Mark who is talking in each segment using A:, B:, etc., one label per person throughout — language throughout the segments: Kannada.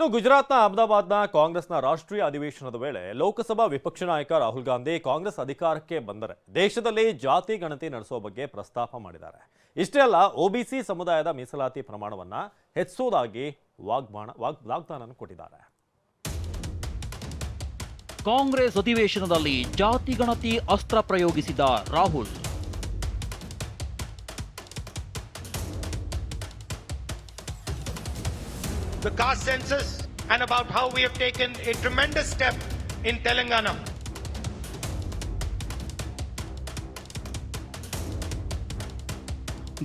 A: ಇನ್ನು ಗುಜರಾತ್ನ ಅಹಮದಾಬಾದ್ನ ಕಾಂಗ್ರೆಸ್ನ ರಾಷ್ಟ್ರೀಯ ಅಧಿವೇಶನದ ವೇಳೆ ಲೋಕಸಭಾ ವಿಪಕ್ಷ ನಾಯಕ ರಾಹುಲ್ ಗಾಂಧಿ ಕಾಂಗ್ರೆಸ್ ಅಧಿಕಾರಕ್ಕೆ ಬಂದರೆ ದೇಶದಲ್ಲಿ ಜಾತಿ ಗಣತಿ ನಡೆಸುವ ಬಗ್ಗೆ ಪ್ರಸ್ತಾಪ ಮಾಡಿದ್ದಾರೆ. ಇಷ್ಟೇ ಅಲ್ಲ ಒಬಿಸಿ ಸಮುದಾಯದ ಮೀಸಲಾತಿ ಪ್ರಮಾಣವನ್ನು ಹೆಚ್ಚಿಸುವುದಾಗಿ ವಾಗ್ಬಾಣ ವಾಗ್ ವಾಗ್ದಾನ ಕೊಟ್ಟಿದ್ದಾರೆ.
B: ಕಾಂಗ್ರೆಸ್ ಅಧಿವೇಶನದಲ್ಲಿ ಜಾತಿ ಗಣತಿ ಅಸ್ತ್ರ ಪ್ರಯೋಗಿಸಿದ Rahul.
C: The caste census and about how we have taken a tremendous step in Telangana.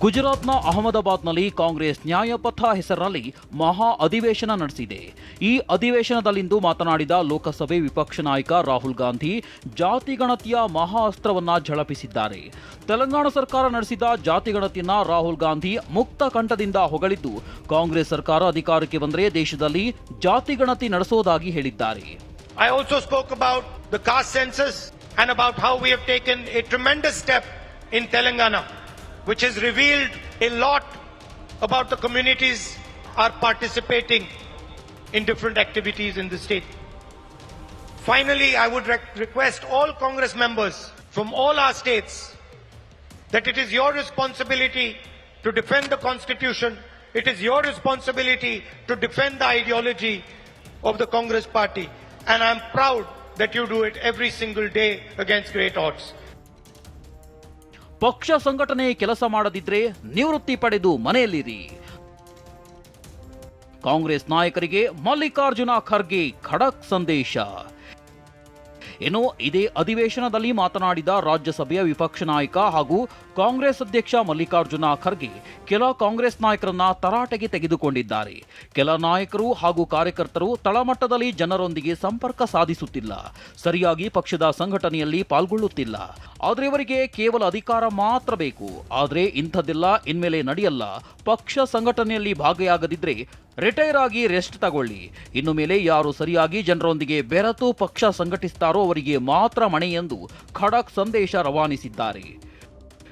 B: ಗುಜರಾತ್ನ ಅಹಮದಾಬಾದ್ನಲ್ಲಿ ಕಾಂಗ್ರೆಸ್ ನ್ಯಾಯಪಥ ಹೆಸರಿನಲ್ಲಿ ಮಹಾ ಅಧಿವೇಶನ ನಡೆಸಿದೆ. ಈ ಅಧಿವೇಶನದಲ್ಲಿಂದು ಮಾತನಾಡಿದ ಲೋಕಸಭೆ ವಿಪಕ್ಷ ನಾಯಕ ರಾಹುಲ್ ಗಾಂಧಿ ಜಾತಿ ಗಣತಿಯ ಮಹಾ ಅಸ್ತ್ರವನ್ನ ಝಳಪಿಸಿದ್ದಾರೆ. ತೆಲಂಗಾಣ ಸರ್ಕಾರ ನಡೆಸಿದ ಜಾತಿ ಗಣತಿಯನ್ನ ರಾಹುಲ್ ಗಾಂಧಿ ಮುಕ್ತ ಕಂಠದಿಂದ ಹೊಗಳಿದ್ದು ಕಾಂಗ್ರೆಸ್ ಸರ್ಕಾರ ಅಧಿಕಾರಕ್ಕೆ ಬಂದರೆ ದೇಶದಲ್ಲಿ ಜಾತಿ ಗಣತಿ ನಡೆಸೋದಾಗಿ ಹೇಳಿದ್ದಾರೆ.
C: I also spoke about the census and about how we have taken a tremendous step in Telangana, which has revealed a lot about the communities are participating in different activities in the state. Finally, I would rec- request all Congress members from all our states that it is your responsibility to defend the Constitution. It is your responsibility to defend the ideology of the Congress party. And I'm proud that you do it every single day against great odds.
B: ಪಕ್ಷ ಸಂಘಟನೆ ಕೆಲಸ ಮಾಡದಿದ್ರೆ ನಿವೃತ್ತಿ ಪಡೆದು ಮನೆಯಲ್ಲಿರಿ. ಕಾಂಗ್ರೆಸ್ ನಾಯಕರಿಗೆ ಮಲ್ಲಿಕಾರ್ಜುನ ಖರ್ಗೆ ಖಡಕ್ ಸಂದೇಶ. ಇನ್ನು ಇದೇ ಅಧಿವೇಶನದಲ್ಲಿ ಮಾತನಾಡಿದ ರಾಜ್ಯಸಭೆಯ ವಿಪಕ್ಷ ನಾಯಕ ಹಾಗೂ ಕಾಂಗ್ರೆಸ್ ಅಧ್ಯಕ್ಷ ಮಲ್ಲಿಕಾರ್ಜುನ ಖರ್ಗೆ ಕೆಲ ಕಾಂಗ್ರೆಸ್ ನಾಯಕರನ್ನ ತರಾಟೆಗೆ ತೆಗೆದುಕೊಂಡಿದ್ದಾರೆ. ಕೆಲ ನಾಯಕರು ಹಾಗೂ ಕಾರ್ಯಕರ್ತರು ತಳಮಟ್ಟದಲ್ಲಿ ಜನರೊಂದಿಗೆ ಸಂಪರ್ಕ ಸಾಧಿಸುತ್ತಿಲ್ಲ. ಸರಿಯಾಗಿ ಪಕ್ಷದ ಸಂಘಟನೆಯಲ್ಲಿ ಪಾಲ್ಗೊಳ್ಳುತ್ತಿಲ್ಲ. ಆದರೆ ಇವರಿಗೆ ಕೇವಲ ಅಧಿಕಾರ ಮಾತ್ರ ಬೇಕು. ಆದರೆ ಇಂಥದ್ದೆಲ್ಲ ಇನ್ಮೇಲೆ ನಡೆಯಲ್ಲ. ಪಕ್ಷ ಸಂಘಟನೆಯಲ್ಲಿ ಭಾಗಿಯಾಗದಿದ್ರೆ ರಿಟೈರ್ ಆಗಿ ರೆಸ್ಟ್ ತಗೊಳ್ಳಿ. ಇನ್ನು ಮೇಲೆ ಯಾರು ಸರಿಯಾಗಿ ಜನರೊಂದಿಗೆ ಬೆರೆತು ಪಕ್ಷ ಸಂಘಟಿಸ್ತಾರೋ ಅವರಿಗೆ ಮಾತ್ರ ಮಣೆ ಎಂದು ಖಡಕ್ ಸಂದೇಶ ರವಾನಿಸಿದ್ದಾರೆ.